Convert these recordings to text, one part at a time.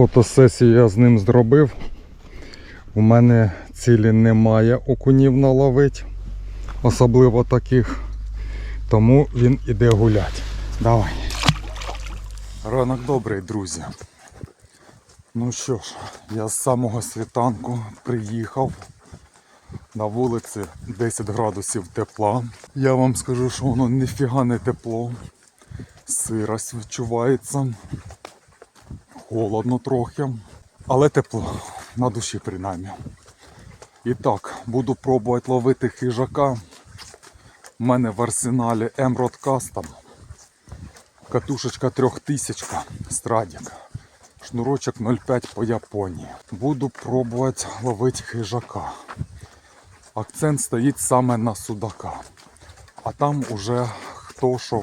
Фотосесію я з ним зробив. У мене цілі немає окунів наловити, особливо таких. Тому він іде гулять. Давай. Ранок добрий, друзі. Ну що ж, я з самого світанку приїхав. На вулиці 10 градусів тепла. Я вам скажу, що воно ніфіга не тепло. Сирость відчувається. Холодно трохи, але тепло. На душі принаймні. І так, буду пробувати ловити хижака. У мене в арсеналі Emerald Custom. Катушечка 3000 Страдік. Шнурочок 0,5 по Японії. Буду пробувати ловити хижака. Акцент стоїть саме на судака. А там уже хто що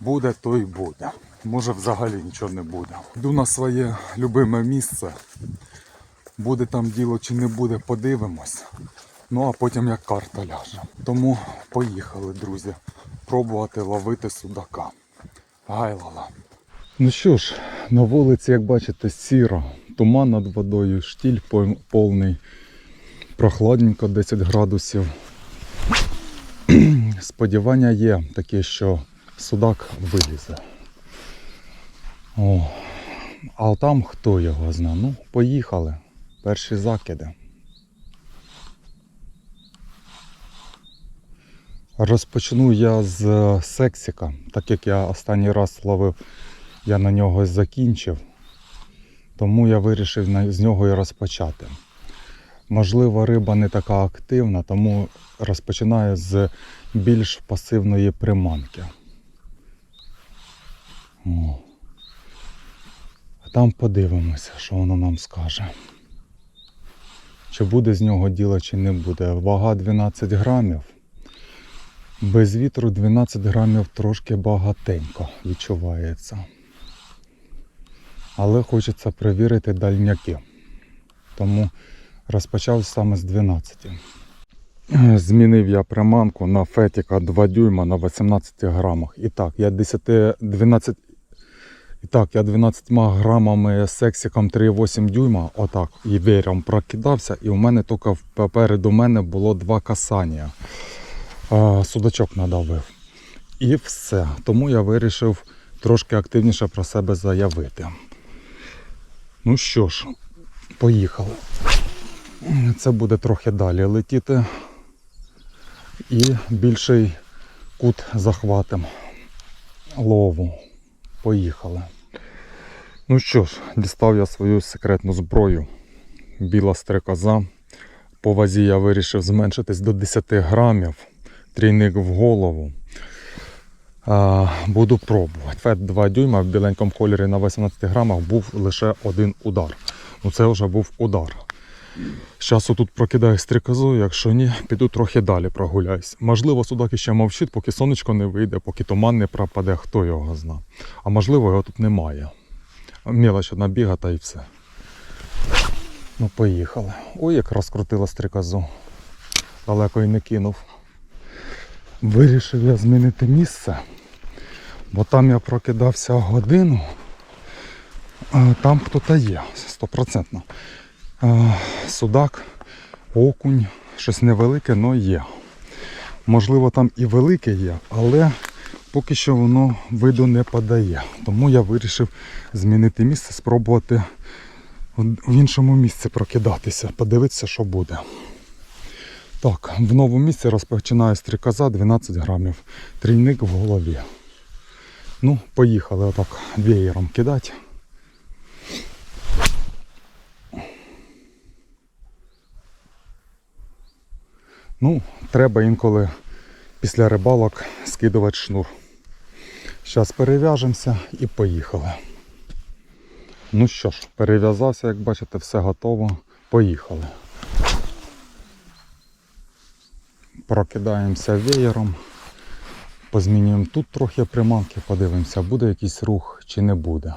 буде, то й буде. Може взагалі нічого не буде. Йду на своє любиме місце. Буде там діло чи не буде, подивимось. Ну а потім як карта ляже. Тому поїхали, друзі, пробувати ловити судака. Гайлала. Ну що ж, на вулиці, як бачите, сіро, туман над водою, штіль повний, прохладненько 10 градусів. Сподівання є таке, що судак вилізе. О, а там хто його зна? Ну, поїхали. Перші закиди. Розпочну я з е, сексіка, так як я останній раз ловив, я на нього закінчив, тому я вирішив з нього і розпочати. Можливо, риба не така активна, тому розпочинаю з більш пасивної приманки. О. Там подивимося, що воно нам скаже. Чи буде з нього діло, чи не буде. Вага 12 грамів. Без вітру 12 грамів трошки багатенько відчувається. Але хочеться перевірити дальняки. Тому розпочав саме з 12. Е, Змінив я приманку на фетіка 2 дюйма на 18 грамах. І так, я 10, 12, і так, я 12 грамами сексиком 3,8 дюйма, отак, і веером прокидався, і у мене тільки попереду мене було два касання. Судачок надавив. І все. Тому я вирішив трошки активніше про себе заявити. Ну що ж, поїхали. Це буде трохи далі летіти. І більший кут захватим лову. Поїхали. Ну що ж, дістав я свою секретну зброю. Біла стрекоза. По вазі я вирішив зменшитись до 10 грамів. Трійник в голову. А, буду пробувати. Фет 2 дюйма в біленькому кольорі на 18 грамах був лише один удар. Ну це вже був удар. Зараз тут прокидаю стрікозу, якщо ні, піду трохи далі прогуляюсь. Можливо, судак іще мовчить, поки сонечко не вийде, поки туман не пропаде, хто його зна. А можливо, його тут немає. Мілоч одна біга і все. Ну, поїхали. Ой, як розкрутила стрікозу. Далеко і не кинув. Вирішив я змінити місце, бо там я прокидався годину, а там хто-то є, стопроцентно. Судак, окунь, щось невелике, але є. Можливо, там і велике є, але поки що воно виду не подає. Тому я вирішив змінити місце, спробувати в іншому місці прокидатися, подивитися, що буде. Так, в новому місці розпочинаю стрікоза 12 грамів. Трійник в голові. Ну, поїхали отак веєром кидати. Ну, треба інколи після рибалок скидувати шнур. Зараз перев'яжемося і поїхали. Ну що ж, перев'язався, як бачите, все готово. Поїхали. Прокидаємося веєром. Позмінюємо тут трохи приманки, подивимося, буде якийсь рух чи не буде.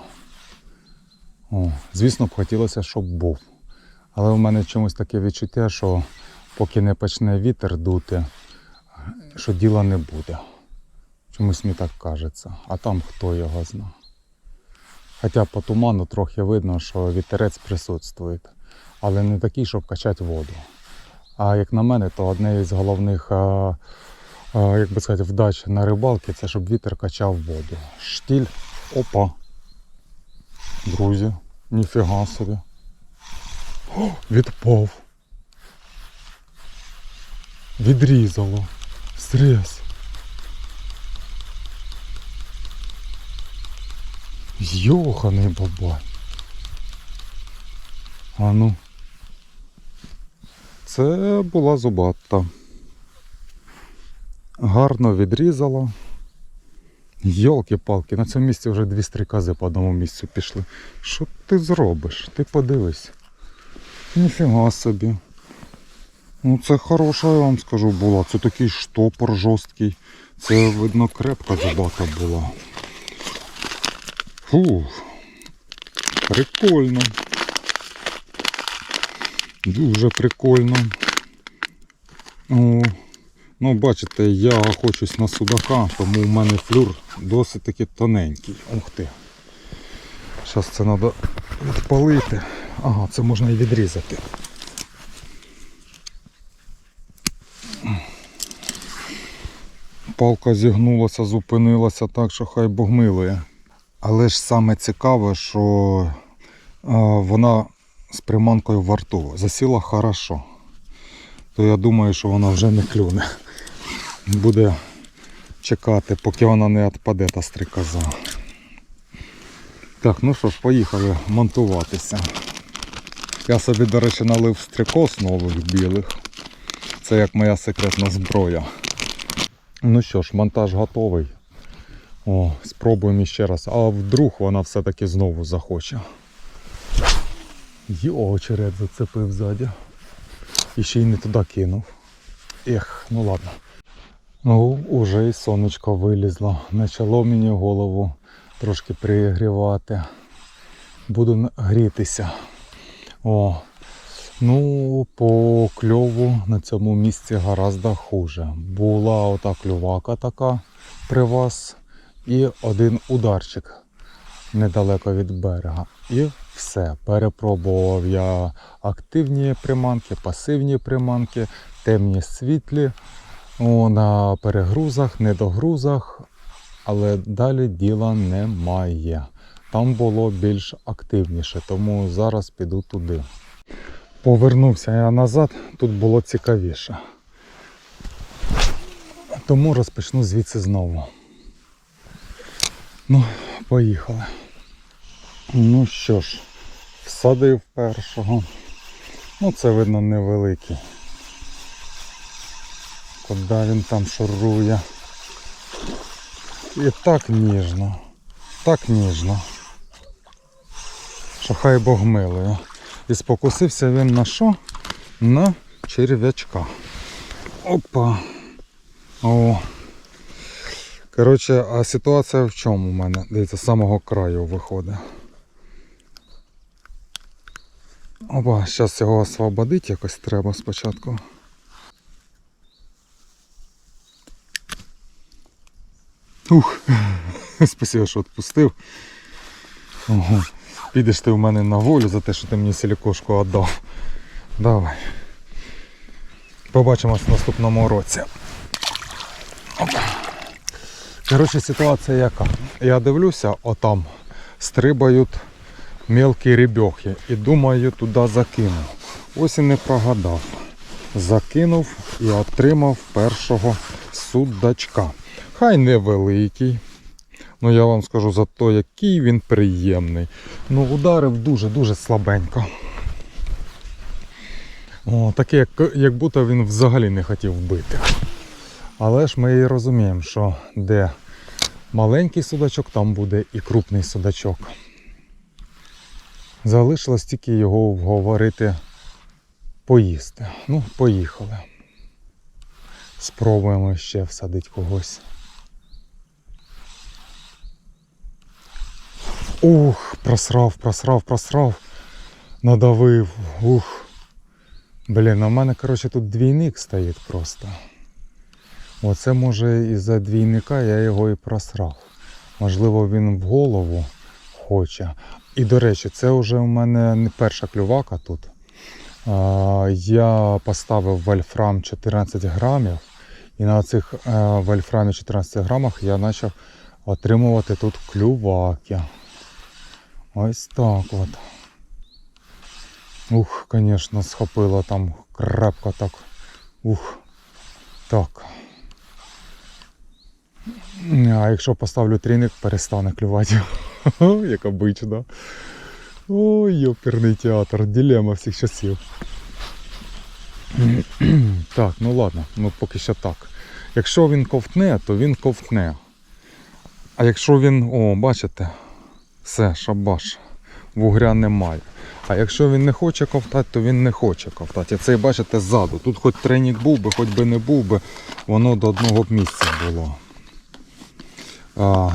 О, звісно б хотілося, щоб був. Але в мене чомусь таке відчуття, що поки не почне вітер дути, що діла не буде. Чомусь мені так кажеться. А там хто його зна. Хоча по туману трохи видно, що вітерець присутствує. Але не такий, щоб качати воду. А як на мене, то одне із головних, як би сказати, вдач на рибалки це щоб вітер качав воду. Штіль, опа. Друзі, ніфіга собі. О, відпав. Відрізало. Стрес. Йоханий бабай. А ну. Це була зубата. Гарно відрізала. Йолки-палки, на цьому місці вже дві стрікази по одному місцю пішли. Що ти зробиш? Ти подивись. Ніфіга собі. Ну це хороша, я вам скажу, була. Це такий штопор жорсткий. Це, видно, крепка зубата була. Фух. Прикольно. Дуже прикольно. О, ну, бачите, я хочусь на судака, тому у мене флюр досить таки тоненький. Ух ти. Зараз це треба відпалити. Ага, це можна і відрізати. Палка зігнулася, зупинилася так, що хай Бог милує. Але ж саме цікаве, що е, вона з приманкою во рту засіла хорошо. То я думаю, що вона вже не клюне. Буде чекати, поки вона не відпаде та стрикоза. Так, ну що ж, поїхали монтуватися. Я собі, до речі, налив стрикоз нових білих. Це як моя секретна зброя. Ну що ж, монтаж готовий. О, спробуємо ще раз. А вдруг вона все-таки знову захоче. Йо, очеред зацепив ззаді. І ще й не туди кинув. Ех, ну ладно. Ну, уже і сонечко вилізло. Почало мені голову трошки пригрівати. Буду грітися. О, ну, по кльову на цьому місці гораздо хуже. Була ота клювака така при вас і один ударчик недалеко від берега. І все. Перепробував я активні приманки, пасивні приманки, темні світлі. О, на перегрузах, недогрузах, але далі діла немає. Там було більш активніше, тому зараз піду туди. Повернувся я назад, тут було цікавіше. Тому розпочну звідси знову. Ну, поїхали. Ну що ж, всадив першого. Ну, це видно невеликий. Куди він там шурує. І так ніжно. Так ніжно. Що хай Бог милує. І спокусився він на що? На черв'ячка. Опа. О. Коротше, а ситуація в чому у мене? Дивіться, з самого краю виходить. Опа, зараз його освободити якось треба спочатку. Ух, спасибо, що відпустив. Ого. Підеш ти в мене на волю за те, що ти мені силікошку віддав. Давай. Побачимось в наступному році. Опа. Коротше, ситуація яка? Я дивлюся, отам стрибають мелкі рибьохи і думаю, туди закину. Ось і не прогадав. Закинув і отримав першого судачка. Хай невеликий. Ну я вам скажу за те, який він приємний. Ну ударив дуже-дуже слабенько. О, таке, як, як будто він взагалі не хотів бити. Але ж ми і розуміємо, що де маленький судачок, там буде і крупний судачок. Залишилось тільки його вговорити поїсти. Ну, поїхали. Спробуємо ще всадити когось. Ух, просрав, просрав, просрав. Надавив. Ух. Блін, а в мене, коротше, тут двійник стоїть просто. Оце може із-за двійника я його і просрав. Можливо, він в голову хоче. І до речі, це вже у мене не перша клювака тут. Я поставив вольфрам 14 грамів, і на цих е, вольфрамі 14 грамах я почав отримувати тут клюваки. Ось так от. Ух, звісно, схопило там крепко так. Ух. Так. А якщо поставлю трійник, перестане клювати. Як обично. Ой, йоперний театр, дилема всіх часів. так, ну ладно, ну поки що так. Якщо він ковтне, то він ковтне. А якщо він, о, бачите, все, шабаш, вугря немає. А якщо він не хоче ковтати, то він не хоче ковтати. І це бачите ззаду. Тут хоч тренік був би, хоч би не був би, воно до одного б місця було. А,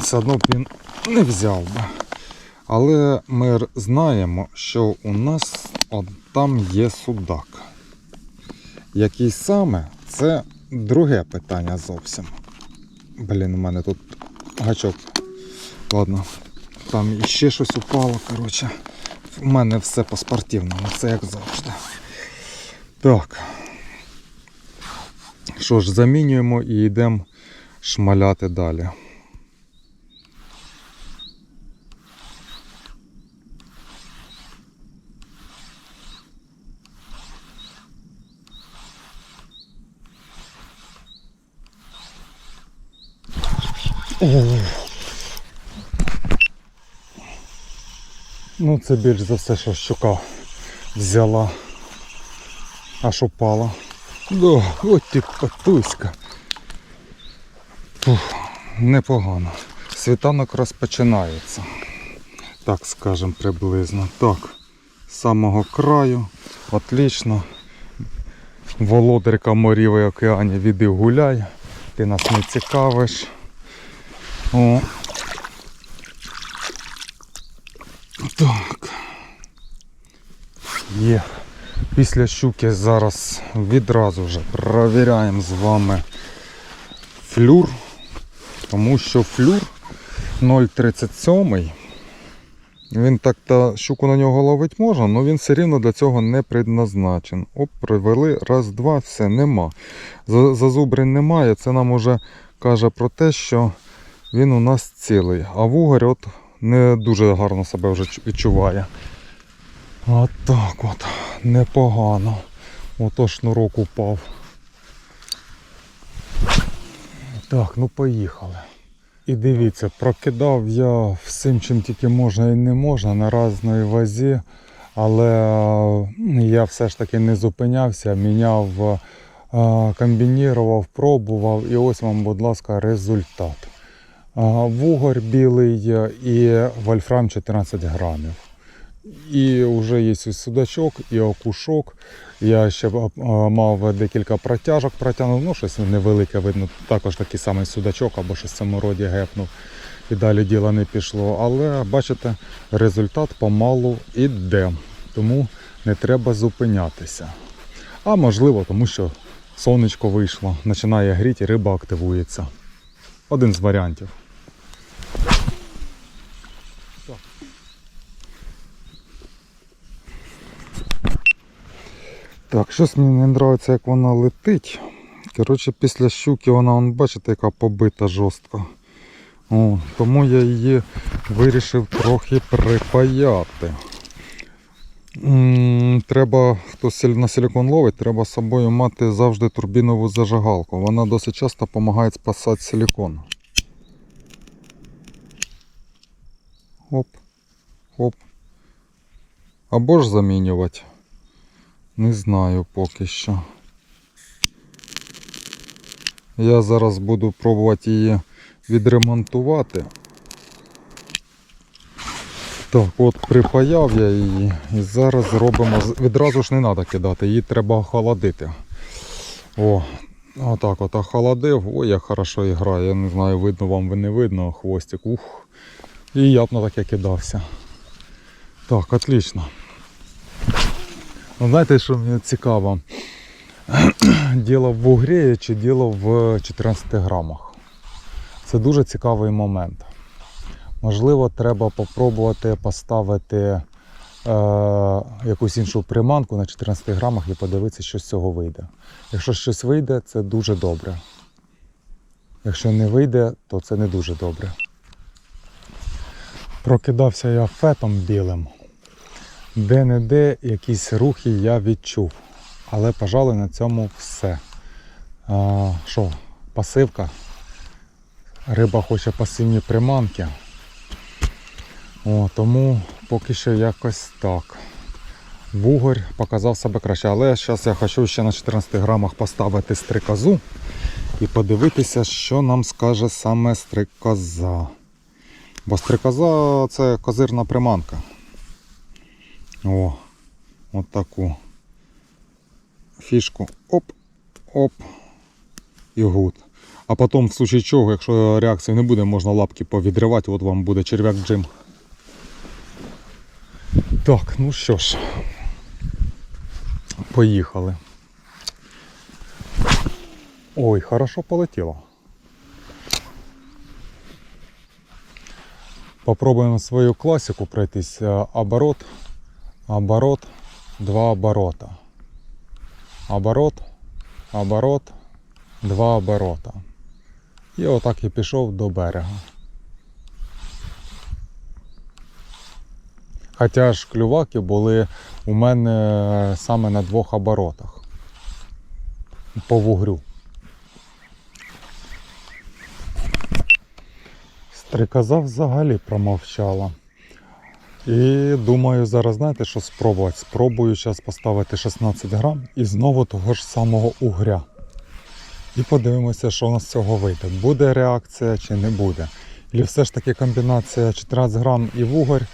все одно б він не взяв би. Але ми знаємо, що у нас от там є судак. Який саме, це друге питання зовсім. Блін, у мене тут гачок. Ладно, там іще щось упало, коротше. У мене все по-спортивному, це як завжди. Так. Що ж, замінюємо і йдемо шмаляти далі. Ну, це більш за все, що щука взяла. Аж упала. Да, от ти патуська. Фух, непогано. Світанок розпочинається. Так скажем приблизно. Так, з самого краю. Отлично. Володарка морів і океанів іди гуляй. Ти нас не цікавиш. О. Так. Є. Після щуки зараз відразу вже провіряємо з вами флюр. Тому що флюр 0,37. Він так-то щуку на нього ловить можна, але він все рівно для цього не предназначен. Оп, привели, раз, два, все, нема. За- Зазубрин немає, це нам уже каже про те, що він у нас цілий. А вугор от не дуже гарно себе вже відчуває. От так от, непогано. Ото шнурок упав. Так, ну поїхали. І дивіться, прокидав я всім, чим тільки можна і не можна на разній вазі, але е, я все ж таки не зупинявся, міняв, е, комбінірував, пробував і ось вам, будь ласка, результат. Вугор білий е, і вольфрам 14 грамів. І вже є ось судачок і окушок. Я ще мав декілька протяжок протягнув, ну щось невелике видно, також такий самий судачок або щось в цьому роді гепнув. І далі діло не пішло. Але бачите, результат помалу іде. Тому не треба зупинятися. А можливо, тому що сонечко вийшло, починає гріти риба активується. Один з варіантів. Так, щось мені не подобається, як вона летить. Коротше, після щуки вона, вон, бачите, яка побита жорстко. О, тому я її вирішив трохи припаяти. Треба, хто на силікон ловить, треба з собою мати завжди турбінову зажигалку. Вона досить часто допомагає спасати силікон. Оп, оп. Або ж замінювати. Не знаю поки що. Я зараз буду пробувати її відремонтувати. Так, от припаяв я її і зараз робимо. Відразу ж не треба кидати, її треба охолодити. О, отак от охолодив. Ой, як хорошо грає. Я не знаю, видно вам ви не видно хвостик. Ух. І я б на таке кидався. Так, отлично. Ну, знаєте, що мені цікаво? Діло в вугрі чи діло в 14 грамах. Це дуже цікавий момент. Можливо, треба попробувати поставити е, якусь іншу приманку на 14 грамах і подивитися, що з цього вийде. Якщо щось вийде, це дуже добре. Якщо не вийде, то це не дуже добре. Прокидався я фетом білим. Де-не-де якісь рухи я відчув. Але, пожалуй, на цьому все. А, Що, пасивка? Риба хоче пасивні приманки. О, тому поки що якось так. Вугорь показав себе краще. Але зараз я хочу ще на 14 грамах поставити стрикозу і подивитися, що нам скаже саме стрикоза. Бо стрикоза це козирна приманка. О, от таку фішку. Оп, оп. І гуд. А потім, в случае чого, якщо реакції не буде, можна лапки повідривати, от вам буде черв'як джим. Так, ну що ж, поїхали. Ой, хорошо полетіло. Попробуємо свою класику пройтись. Е, Оборот, оборот, два оборота. Оборот, оборот, два оборота. І отак я пішов до берега. Хоча ж клюваки були у мене саме на двох оборотах. По вугрю. Стрикоза взагалі промовчала. І думаю, зараз знаєте, що спробувати? Спробую зараз поставити 16 грам і знову того ж самого угря. І подивимося, що у нас з цього вийде. Буде реакція чи не буде. І все ж таки комбінація 14 грам і вугорь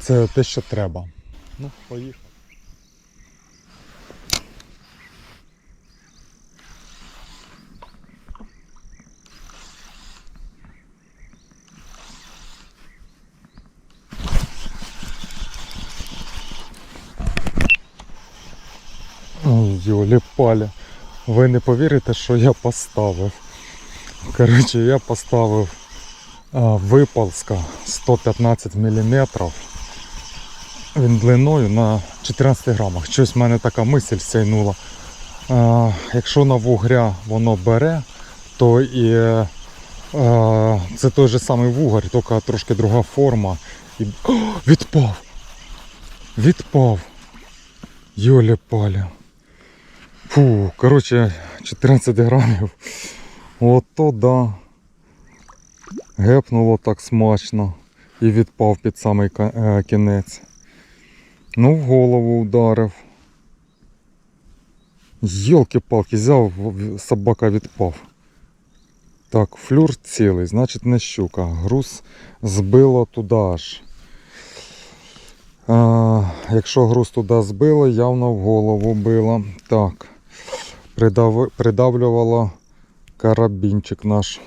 це те, що треба. Ну, поїхали. Ой, Йолі палі. Ви не повірите, що я поставив. Коротше, я поставив випалска 115 мм. Він длиною на 14 грамах. Щось в мене така мисль сяйнула. Якщо на вугря воно бере, то і це той же самий вугор, тільки трошки друга форма. І... О, відпав! Відпав! Йолі паля. Фу, коротше, 14 грамів. Ото да. Гепнуло так смачно і відпав під самий е, кінець. Ну, в голову вдарив. Йолки-палки, взяв, собака відпав. Так, флюр цілий, значить не щука. Груз збило туди аж. А, якщо груз туди збило, явно в голову било. Так. Придав... Придавлювало карабінчик наш.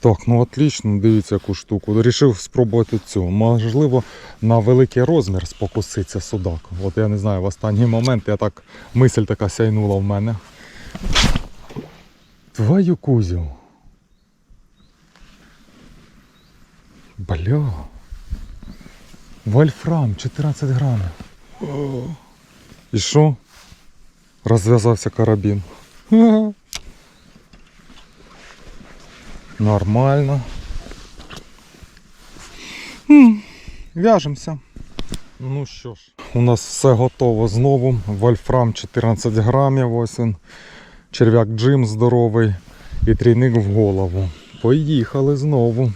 Так, ну отлично, дивіться яку штуку. Рішив спробувати цю. Можливо, на великий розмір спокуситься судак. От я не знаю, в останній момент я так мисль така сяйнула в мене. Твою кузю. Бля. Вольфрам 14 грамів. І що? Розв'язався карабін. Нормально. В'яжемося. Ну що ж, у нас все готово знову. Вольфрам 14 грамів, ось він. Черв'як Джим здоровий і трійник в голову. Поїхали знову.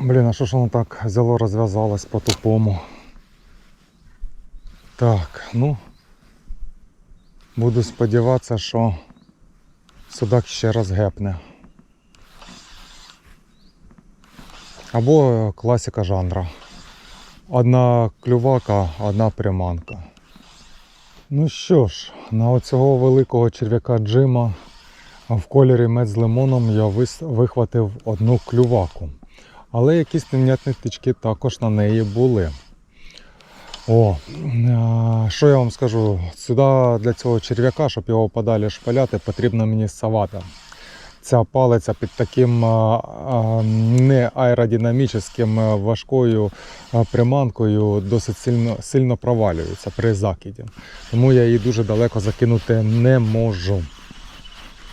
Блін, а що ж воно так взяло, розв'язалось по-тупому. Так, ну. Буду сподіватися, що судак ще раз гепне. Або класика жанра. Одна клювака, одна приманка. Ну що ж, на оцього великого черв'яка Джима в кольорі мед з лимоном я вихватив одну клюваку. Але якісь невнятні тички також на неї були. О, що я вам скажу? Сюди для цього черв'яка, щоб його подалі шпаляти, потрібна мені савата. ця палиця під таким не аеродинамічним важкою приманкою досить сильно, сильно провалюється при закиді. Тому я її дуже далеко закинути не можу.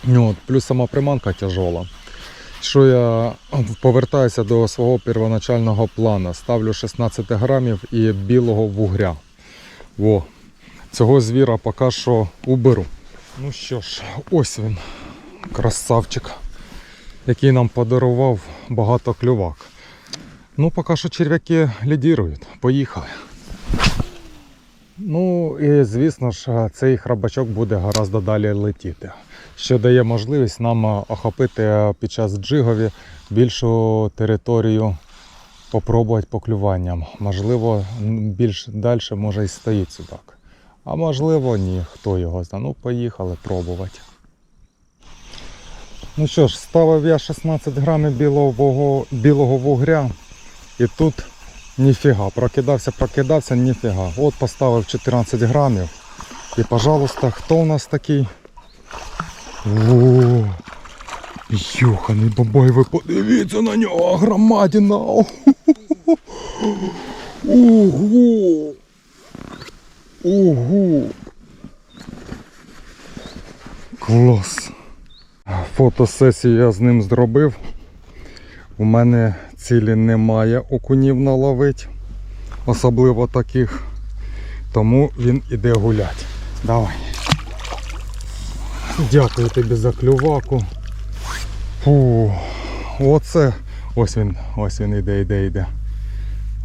Ну, От, плюс сама приманка тяжола. Що я повертаюся до свого первоначального плану. Ставлю 16 грамів і білого вугря. Во. Цього звіра поки що уберу. Ну що ж, ось він, красавчик, який нам подарував багато клювак. Ну, поки що черв'яки лідірують. Поїхали. Ну і звісно ж, цей храбачок буде гораздо далі летіти, що дає можливість нам охопити під час джигові більшу територію, попробувати поклюванням. Можливо, більш далі може і стоїть судак. А можливо, ні, хто його знає. Ну, поїхали пробувати. Ну що ж, ставив я 16 грамів білого, білого вугря. І тут ніфіга. Прокидався, прокидався, ніфіга. От поставив 14 грамів. І, пожалуйста, хто у нас такий? О, Йоханий бабай, ви подивіться на нього, громадіна. Ого! Ого! Клас! Фотосесію я з ним зробив. У мене цілі немає окунів наловить, особливо таких. Тому він іде гулять. Давай. Дякую тобі за клюваку. Фу, оце. Ось він, ось він іде, іде, іде.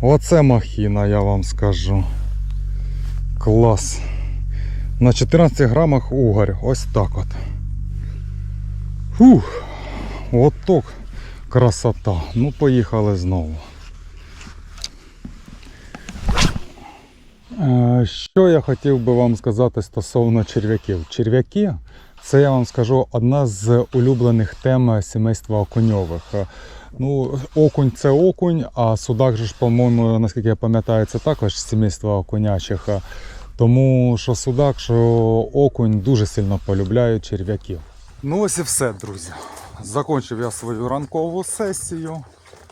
Оце махіна, я вам скажу. Клас. На 14 грамах угорь. Ось так от. Фух. От так. Красота. Ну, поїхали знову. Е, Що я хотів би вам сказати стосовно черв'яків? Черв'яки це я вам скажу одна з улюблених тем сімейства окуньових. Ну, окунь це окунь, а судак же ж, по-моєму, наскільки я пам'ятаю, це також з сімейства окунячих. Тому що судак, що окунь дуже сильно полюбляють черв'яків. Ну ось і все, друзі. Закончив я свою ранкову сесію.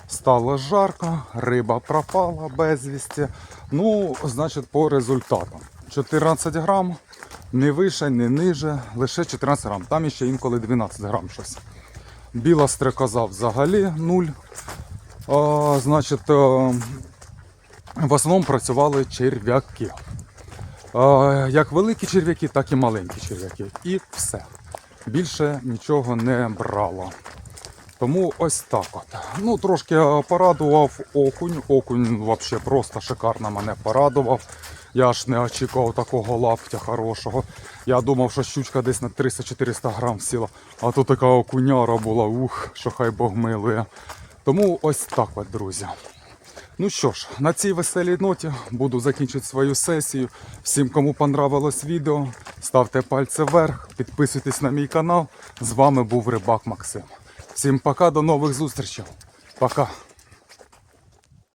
Стало жарко, риба пропала безвісті. Ну, значить, по результатам. 14 грам, не вище, не ниже, лише 14 грам. Там ще інколи 12 грам щось. Біла стрекоза взагалі 0. А, значить, е, в основному працювали черв'яки. Як великі черв'яки, так і маленькі черв'яки. І все. Більше нічого не брало. Тому ось так от. Ну, трошки порадував окунь. Окунь взагалі просто шикарно мене порадував. Я ж не очікував такого лаптя хорошого. Я думав, що щучка десь на 300-400 грам сіла, а тут така окуняра була, ух, що хай Бог милує. Тому ось так от, друзі. Ну що ж, на цій веселій ноті буду закінчити свою сесію. Всім, кому понравилось відео, ставте пальці вверх, підписуйтесь на мій канал. З вами був Рибак Максим. Всім пока, до нових зустрічей. Пока.